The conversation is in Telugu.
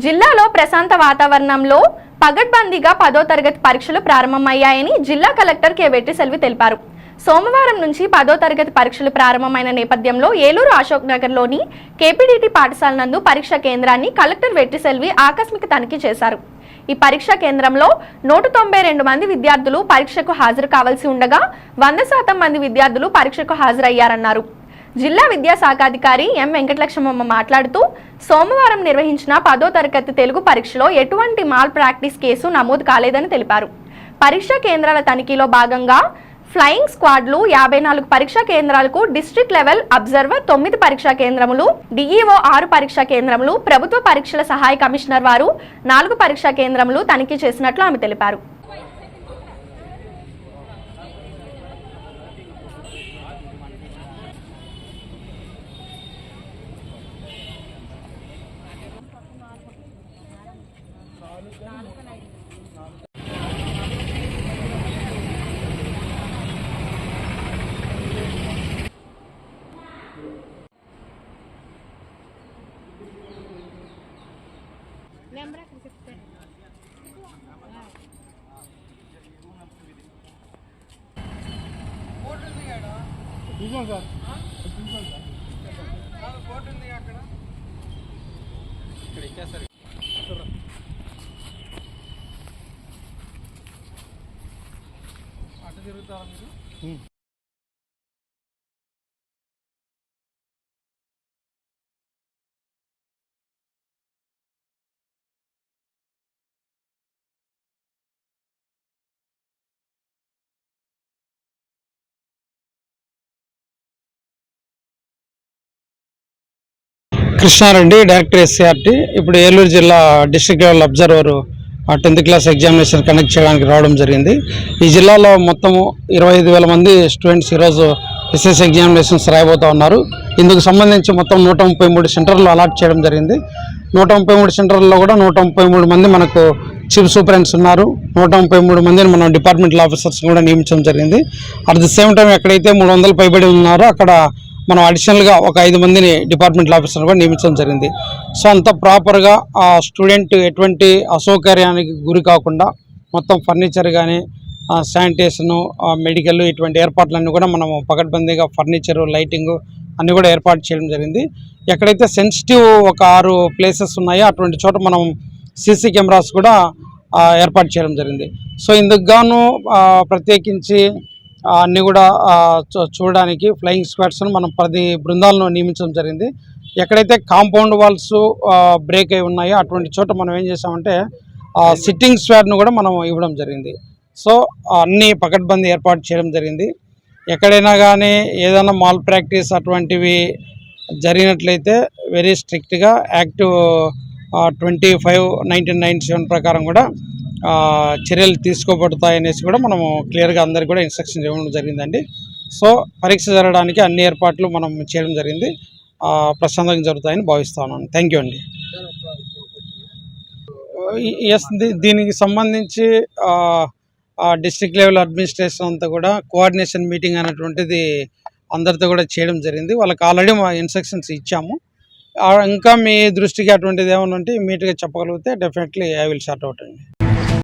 జిల్లాలో ప్రశాంత వాతావరణంలో పగడ్బందీగా పదో తరగతి పరీక్షలు ప్రారంభమయ్యాయని జిల్లా కలెక్టర్ కె వెట్టి సెల్వి తెలిపారు. సోమవారం నుంచి పదో తరగతి పరీక్షలు ప్రారంభమైన నేపథ్యంలో ఏలూరు అశోక్ నగర్లోని కేపీడీటీ పాఠశాల నందు పరీక్ష కేంద్రాన్ని కలెక్టర్ వెట్టిసెల్వి ఆకస్మిక తనిఖీ చేశారు. ఈ పరీక్ష కేంద్రంలో నూట తొంభై రెండు మంది విద్యార్థులు పరీక్షకు హాజరు కావాల్సి ఉండగా వంద శాతం మంది విద్యార్థులు పరీక్షకు హాజరయ్యారన్నారు. జిల్లా విద్యాశాఖాధికారి ఎం వెంకటలక్ష్మమ్మ మాట్లాడుతూ సోమవారం నిర్వహించిన పదో తరగతి తెలుగు పరీక్షలో ఎటువంటి మాల్ ప్రాక్టీస్ కేసు నమోదు కాలేదని తెలిపారు. పరీక్షా కేంద్రాల తనిఖీలో భాగంగా ఫ్లయింగ్ స్క్వాడ్లు యాభై నాలుగు పరీక్షా కేంద్రాలకు డిస్ట్రిక్ట్ లెవెల్ అబ్జర్వర్ తొమ్మిది పరీక్షా కేంద్రములు డిఈఓ ఆరు పరీక్షా కేంద్రములు ప్రభుత్వ పరీక్షల సహాయ కమిషనర్ వారు నాలుగు పరీక్షా కేంద్రములు తనిఖీ చేసినట్లు ఆమె తెలిపారు. చూసాం సార్. చూసాం సార్ అక్కడ ఇక్కడ ఇచ్చేస్తారు అటు తిరుగుతారా మీరు? Krishna Reddy director SCRT. ఇప్పుడు ఏలూరు జిల్లా district level observer tenth class examination conduct చేయడానికి రావడం జరిగింది. ఈ జిల్లాలో మొత్తము ఇరవై ఐదు వేల మంది స్టూడెంట్స్ ఈరోజు ఎస్ఎస్ ఎగ్జామినేషన్స్ రాయబోతూ ఉన్నారు. ఇందుకు సంబంధించి మొత్తం నూట ముప్పై మూడు సెంటర్లు అలాట్ చేయడం జరిగింది. నూట ముప్పై మూడు సెంటర్లలో కూడా నూట ముప్పై మూడు మంది మనకు చీఫ్ సూపరింట్స్ ఉన్నారు. నూట ముప్పై మూడు మందిని మనం డిపార్ట్మెంటల్ ఆఫీసర్స్ కూడా నియమించడం జరిగింది. అట్ ది సేమ్ టైం ఎక్కడైతే మూడు వందల పైబడి ఉన్నారో అక్కడ మనం అడిషనల్గా ఒక ఐదు మందిని డిపార్ట్మెంటల్ ఆఫీసర్ కూడా నియమించడం జరిగింది. సో అంత ప్రాపర్గా ఆ స్టూడెంట్ ఎటువంటి అసౌకర్యానికి గురి కాకుండా మొత్తం ఫర్నిచర్ కానీ శానిటేషను మెడికల్ ఇటువంటి ఏర్పాట్లన్నీ కూడా మనము పకడ్బందీగా ఫర్నిచరు లైటింగ్ అన్నీ కూడా ఏర్పాటు చేయడం జరిగింది. ఎక్కడైతే సెన్సిటివ్ ఒక ఆరు ప్లేసెస్ ఉన్నాయో అటువంటి చోట మనం సీసీ కెమెరాస్ కూడా ఏర్పాటు చేయడం జరిగింది. సో ఇందుకు గాను ప్రత్యేకించి అన్నీ కూడా చూ- చూడడానికి ఫ్లయింగ్ స్క్వాడ్స్ను మనం పది బృందాలను నియమించడం జరిగింది. ఎక్కడైతే కాంపౌండ్ వాల్స్ బ్రేక్ అయి ఉన్నాయో అటువంటి చోట మనం ఏం చేసామంటే సిట్టింగ్ స్క్వాడ్ను కూడా మనం ఇవ్వడం జరిగింది. సో అన్నీ పకడ్బందీ ఏర్పాటు చేయడం జరిగింది. ఎక్కడైనా కానీ ఏదైనా మాల్ ప్రాక్టీస్ అటువంటివి జరిగినట్లయితే వెరీ స్ట్రిక్ట్గా active twenty five nineteen ninety seven ప్రకారం కూడా చర్యలు తీసుకోబడతాయి అనేసి కూడా మనము క్లియర్గా అందరికి కూడా ఇన్స్ట్రక్షన్ ఇవ్వడం జరిగిందండి. సో పరీక్ష జరగడానికి అన్ని ఏర్పాట్లు మనం చేయడం జరిగింది. ప్రశాంతంగా జరుగుతాయని భావిస్తున్నాను. థ్యాంక్ యూ అండి. ఎస్ దీనికి సంబంధించి డిస్ట్రిక్ట్ లెవెల్ అడ్మినిస్ట్రేషన్ అంతా కూడా కోఆర్డినేషన్ మీటింగ్ అనేటువంటిది అందరితో కూడా చేయడం జరిగింది. వాళ్ళకి ఆల్రెడీ మా ఇన్స్ట్రక్షన్స్ ఇచ్చాము. ఇంకా మీ దృష్టికి అటువంటిది ఏమైనా ఉంటే ఇమీడియట్గా చెప్పగలిగితే definitely I will short out అండి.